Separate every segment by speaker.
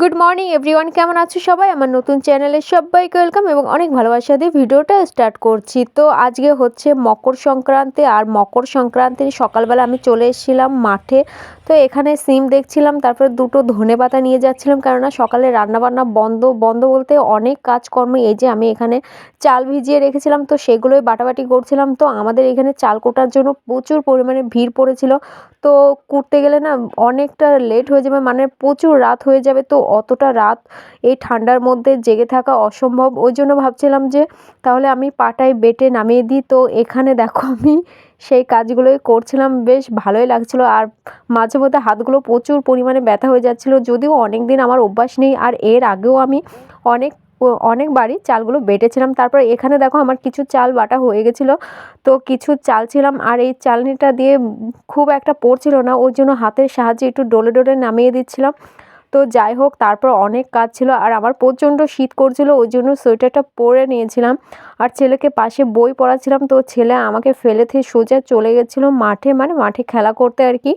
Speaker 1: Good morning everyone কেমন আছো সবাই? আমার নতুন চ্যানেলে সবাইকে ওয়েলকাম এবং অনেক ভালোবাসা দিয়ে ভিডিওটা স্টার্ট করছি। তো আজকে হচ্ছে মকর সংক্রান্তি আর মকর সংক্রান্তির সকালবেলা আমি চলে এসেছিলাম মাঠে। তো এখানে সিম দেখছিলাম, তারপরে দুটো ধনে পাতা নিয়ে যাচ্ছিলাম। কেননা সকালে রান্নাবান্না বন্ধ বন্ধ বলতে অনেক কাজকর্ম। এই যে আমি এখানে চাল ভিজিয়ে রেখেছিলাম, তো সেগুলোই বাটাবাটি করছিলাম। তো আমাদের এখানে চাল কোটার জন্য প্রচুর পরিমাণে ভিড় পড়েছিল। তো কুটতে গেলে না অনেকটা লেট হয়ে যাবে মানে প্রচুর রাত হয়ে যাবে, তো অতটা রাত এই ঠান্ডার মধ্যে জেগে থাকা অসম্ভব। ওই জন্য ভাবছিলাম যে তাহলে আমি পাটায় বেটে নামিয়ে দিই। তো এখানে দেখো আমি সেই কাজগুলোই করছিলাম, বেশ ভালোই লাগছিল। আর মাঝে মধ্যে হাতগুলো প্রচুর পরিমাণে ব্যথা হয়ে যাচ্ছিল, যদিও অনেক দিন আমার অভ্যাস নেই। আর এর আগেও আমি অনেক অনেকবারই চালগুলো বেটেছিলাম। তারপর এখানে দেখো আমার কিছু চাল বাটা হয়ে গেছিল। তো কিছু চাল ছিলাম আর এই চালনিটা দিয়ে খুব একটা পড়ছিল না। ওই জন্য হাতের সাহায্যে একটু ডোলে ডোলে নামিয়ে দিচ্ছিলাম। তো যাই হোক, তারপর অনেক কাজ ছিল আর আমার প্রচণ্ড শীত করছিল। ওই জন্য সোয়েটারটা পরে নিয়েছিলাম। আর ছেলেকে পাশে বই পড়াচ্ছিলাম। তো ছেলে আমাকে ফেলে থেকে সোজা চলে গেছিল মাঠে। মানে মাঠে খেলা করতে আর কি।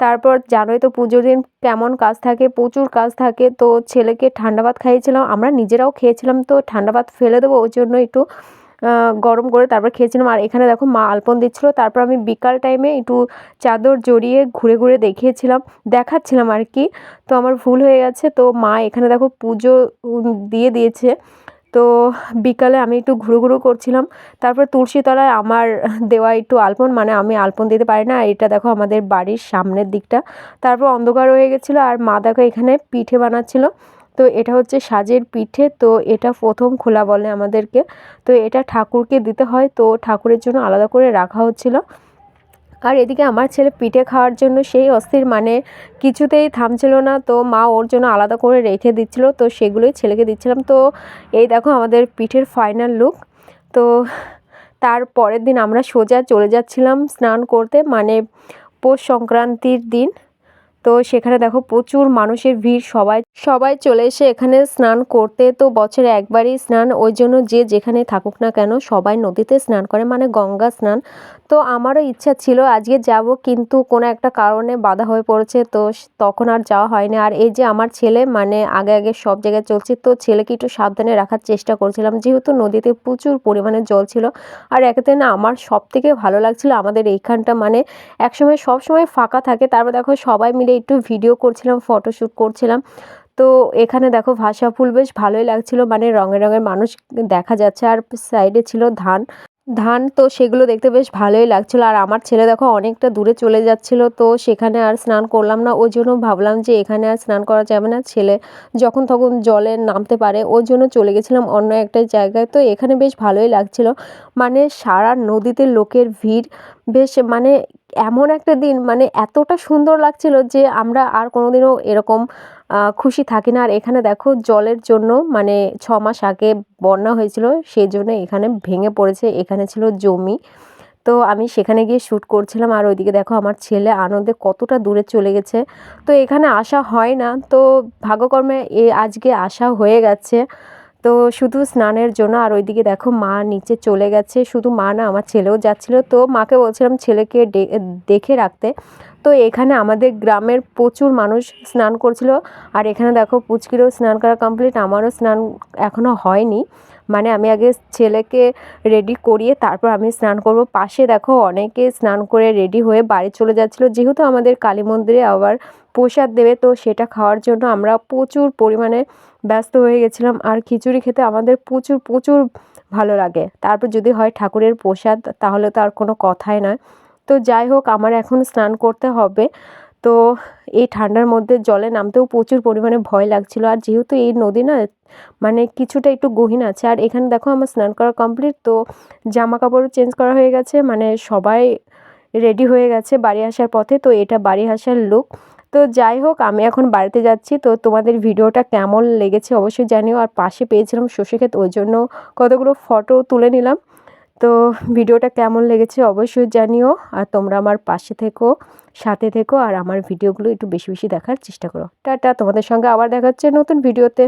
Speaker 1: তারপর জানোই তো পুজোর দিন কেমন কাজ থাকে, প্রচুর কাজ থাকে। তো ছেলেকে ঠান্ডা ভাত খাইয়েছিলাম, আমরা নিজেরাও খেয়েছিলাম, তো ঠান্ডা ভাত ফেলে দেবো ওই জন্য একটু গরম করে তারপর খেয়েছিলাম। আর এখানে দেখো মা আলপন দিচ্ছিল, তারপর আমি বিকাল টাইমে একটু চাদর জড়িয়ে ঘুরে ঘুরে দেখিয়েছিলাম, দেখাচ্ছিলাম আর কি। তো আমার ভুল হয়ে গেছে, তো মা এখানে দেখো পুজো দিয়ে দিয়েছে। তো বিকালে আমি একটু ঘুরু ঘুরু করছিলাম। তারপর তুলসীতলায় আমার দেওয়া একটু আলপন মানে আমি আলপন দিতে পারি না, এটা দেখো আমাদের বাড়ির সামনের দিকটা। তারপর অন্ধকার হয়ে গেছিল আর মা দেখো এখানে পিঠে বানাচ্ছিলো। তো এটা হচ্ছে সাজের পিঠে, তো এটা প্রথম খোলা বলে আমাদেরকে। তো এটা ঠাকুরকে দিতে হয়, তো ঠাকুরের জন্য আলাদা করে রাখা হচ্ছিল। আর এদিকে আমার ছেলে পিঠে খাওয়ার জন্য সেই অস্থির মানে কিছুতেই থামছিল না। তো মা ওর জন্য আলাদা করে রেখে দিচ্ছিল। তো সেগুলোই ছেলেকে দিচ্ছিলাম। তো এই দেখো আমাদের পিঠের ফাইনাল লুক তো তার পরের দিন আমরা সোজা চলে যাচ্ছিলাম স্নান করতে মানে পৌষ সংক্রান্তির দিন। তো সেখানে দেখো প্রচুর মানুষের ভিড়, সবাই সবাই চলে এসে এখানে স্নান করতে তো বছরে একবারই স্নান, ওই জন্য যে যেখানে থাকুক না কেন সবাই নদীতে স্নান করে মানে গঙ্গা স্নান। তো আমারও ইচ্ছা ছিল আজকে যাব, কিন্তু কোনো একটা কারণে বাধা হয়ে পড়েছে, তো তখন আর যাওয়া হয়নি। আর এই যে আমার ছেলে মানে আগে আগে সব জায়গায় চলছে, তো ছেলেকে একটু সাবধানে রাখার চেষ্টা করছিলাম। যেহেতু নদীতে প্রচুর পরিমাণে জল ছিল, আর একেতে না আমার সব থেকে ভালো লাগছিল আমাদের এইখানটা মানে একসময় সব সময় ফাঁকা থাকে। তারপর দেখো সবাই মিলে একটু ভিডিও করছিলাম ফটোশ্যুট করছিলাম। তো এখানে দেখো ভাষা ফুল বেশ ভালোই লাগছিল। মানে রঙের রঙের মানুষ দেখা যাচ্ছে আর সাইডে ছিল ধান। ধান তো সেগুলো দেখতে বেশ ভালোই লাগছিল। আর আমার ছেলে দেখো অনেকটা দূরে চলে যাচ্ছিল, তো সেখানে আর স্নান করলাম না। ওই জন্য ভাবলাম যে এখানে আর স্নান করা যাবে না। ছেলে যখন তখন জলে নামতে পারে, ওই জন্য চলে গেছিলাম অন্য একটা জায়গায়। তো এখানে বেশ ভালোই লাগছিল। মানে সারা নদীতে লোকের ভিড়, বেশ মানে এমন একটা দিন মানে এতটা সুন্দর লাগছিল যে আমরা আর কোনোদিনও এরকম খুশি থাকি না। আর এখানে দেখো জলের জন্য মানে ছ মাস আগে বন্যা হয়েছিল, সেই জন্য এখানে ভেঙে পড়েছে। এখানে ছিল জমি। তো আমি সেখানে গিয়ে শ্যুট করছিলাম আর ওইদিকে দেখো আমার ছেলে আনন্দে কতটা দূরে চলে গেছে। তো এখানে আসা হয় না। তো ভাগ্যকর্মে এ আজকে আসা হয়ে গেছে। তো শুধু স্নানের জন্য, আর ওইদিকে দেখো মা নিচে চলে গেছে। শুধু মা না, আমার ছেলেও যাচ্ছিল। তো মাকে বলছিলাম ছেলেকে দেখে রাখতে। তো এখানে আমাদের গ্রামের প্রচুর মানুষ স্নান করছিল। আর এখানে দেখো পুচকিরও স্নান করা কমপ্লিট আমারও স্নান এখনও হয়নি। মানে আমি আগে ছেলেকে রেডি করিয়ে তারপর আমি স্নান করব। পাশে দেখো অনেকে স্নান করে রেডি হয়ে বাড়ি চলে যাচ্ছিল। যেহেতু আমাদের কালী মন্দিরে আবার প্রসাদ দেবে, তো সেটা খাওয়ার জন্য আমরা প্রচুর পরিমাণে ব্যস্ত হয়ে গেছিলাম আর খিচুড়ি খেতে আমাদের প্রচুর প্রচুর ভালো লাগে। তারপর যদি হয় ঠাকুরের প্রসাদ, তাহলে তো আর কোনো কথাই নয়। তো যাই হোক, আমার এখন স্নান করতে হবে। তো এই ঠান্ডার মধ্যে জলে নামতেও প্রচুর পরিমাণে ভয় লাগছিল। আর যেহেতু এই নদী না মানে কিছুটা একটু গহীন আছে, আর এখানে দেখো আমার স্নান করা কমপ্লিট তো জামা কাপড়ও চেঞ্জ করা হয়ে গেছে। মানে সবাই রেডি হয়ে গেছে বাড়ি আসার পথে। তো এটা বাড়ি আসার লুক তো যাই হোক, আমি এখন বাড়িতে যাচ্ছি। তো তোমাদের ভিডিওটা কেমন লেগেছে অবশ্যই জানিও। আর পাশে পেয়েছিলাম শশী ক্ষেত, ওই জন্য কতগুলো ফটো তুলে নিলাম। তো ভিডিওটা কেমন লেগেছে অবশ্যই জানিও। আর তোমরা আমার পাশে থেকো, সাথে থেকো। আর আমার ভিডিওগুলো একটু বেশি বেশি দেখার চেষ্টা করো। টাটা, তোমাদের সঙ্গে আবার দেখাচ্ছে নতুন ভিডিওতে।